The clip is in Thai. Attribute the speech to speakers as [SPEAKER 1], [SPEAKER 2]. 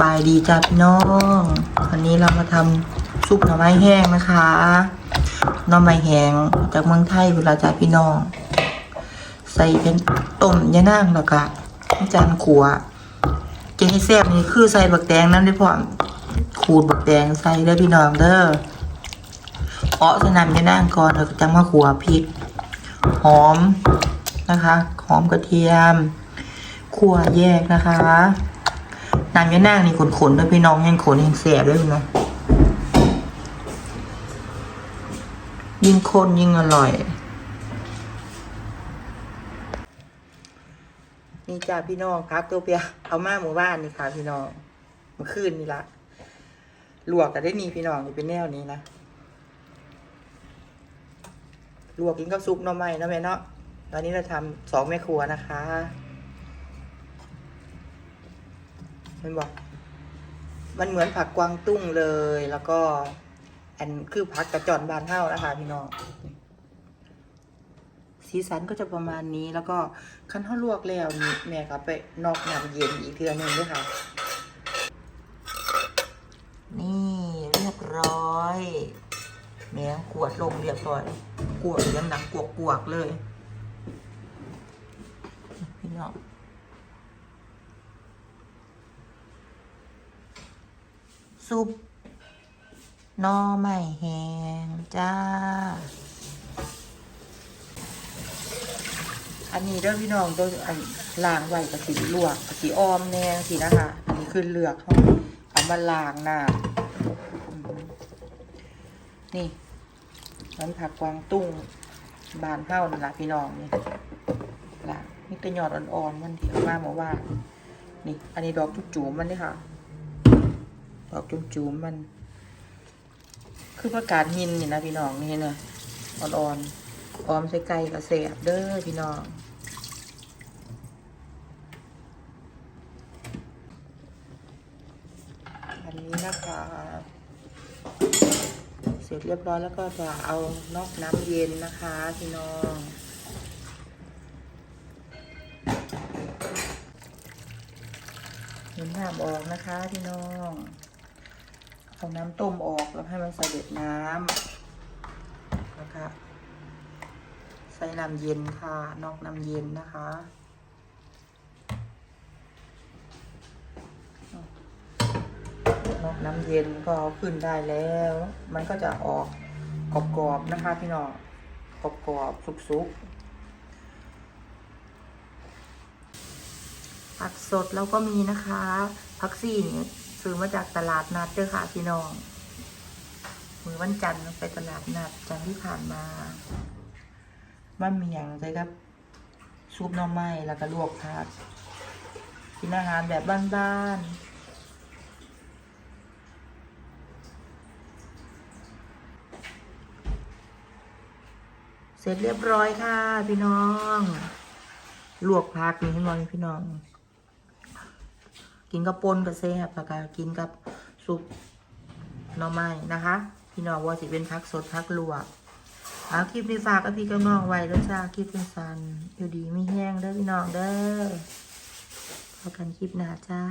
[SPEAKER 1] บายดีจ้าพี่น้อง วันนี้เรามาทำซุปหน่อไม้แห้งนะคะหน่อไม้แห้งจากเมืองไทยเวลาจ้าพี่น้อง ใส่เป็นต้มยะนางแล้วก็จานขัวเจให้แซ่บนี่คือใส่บักแตงนั่นได้พร้อขูดบักแตงใส่ได้พี่น้องเด้อเอาะสน้ำยะนางก่อนแล้วก็จังมาขัวพริก หอมนะคะหอมกระเทียมขั่วแยกนะคะ น้ำยะนางนี่ขนๆด้วยพี่น้องยังขนยังแสบด้วยพี่น้องยิ่งข้นยิ่งอร่อย นี่จ้าพี่น้องพักตัวเปียเอามาหมู่บ้านนี่ค่ะ พี่น้องเมื่อคืนนี่ละลวกกันได้นี่พี่น้องนี่เป็นแนวนี้นะลวกกินกับซุปหน่อไม้นะแม่เนาะตอนนี้เราทำสองแม่ครัวนะคะ มันบอกมันเหมือนผักกวางตุ้งเลย แล้วก็ อันคือผักกระจอนบานเท่านะคะพี่น้องสีสันก็จะประมาณนี้แล้วก็คั้นข้าลวกแล้วนี่แม่ก็ไปนอกน้ำเย็นอีกเทือนึงด้วยค่ะ นี่เรียบร้อยแม่ขวดลงเรียบร้อยขวดยังหนังกวกกวกๆเลย พี่น้อง ซุปนอไม้แห้งจ้า อันนี้เด้อพี่น้องตัวอันล้างไว้กับสีลวกกับสีอ้อมแน่สีนะคะ อันนี้คือเลือกเขาเอามาล้างน้ำนี่มันผักกวางตุ้งบานเท่านี่ละพี่น้องนี่ล้างนี่ตัวยอดอ่อนๆมันที่เอามาเมื่อวานนี่ อันนี้ดอกจุ๊มๆมันนี่ค่ะ ดอกจุ๊มๆมัน คือผักกาดหินนี่นะพี่น้องนี่นะอ่อนๆออมใส่ไก่กระเสียบเด้อพี่น้องอันนี้นะคะเสร็จเรียบร้อยแล้วก็จะเอานอกน้ำเย็นนะคะ พี่น้องเห็นน้ำออกนะคะพี่น้อง เอาน้ำต้มออกแล้วให้มันเสด็จน้ำนะคะใส่น้ำเย็นค่ะ นอกน้ำเย็นนะคะนอกน้ำเย็นก็เอาขึ้นได้แล้ว มันก็จะออกกรอบๆนะคะพี่น้องกรอบๆสุกๆผักสดเราก็มีนะคะผักซี่นี่ ซื้อมาจากตลาดนัดเด้อค่ะพี่น้อง มือวันจันทร์ไปตลาดนัดจันทร์ที่ผ่านมามะเมียงใส่กับซุปน่องไม้แล้วก็ลวกผักกินอาหารแบบบ้านๆ เสร็จเรียบร้อยค่ะ พี่น้อง ลวกผักนี่ให้มองพี่น้อง กินกับปนกับแซ่บแล้วก็กินกับซุปหน่อไม้นะคะ พี่น้องว่าสิเป็นพักสดพักลวกเอาคลิปนี้ฝากกับพี่กับน้องไว้แล้วจ้าคลิปเป็นสันอยู่ดีไม่แห้งเด้อพี่น้องเด้อพบกันคลิปหน้าจ้า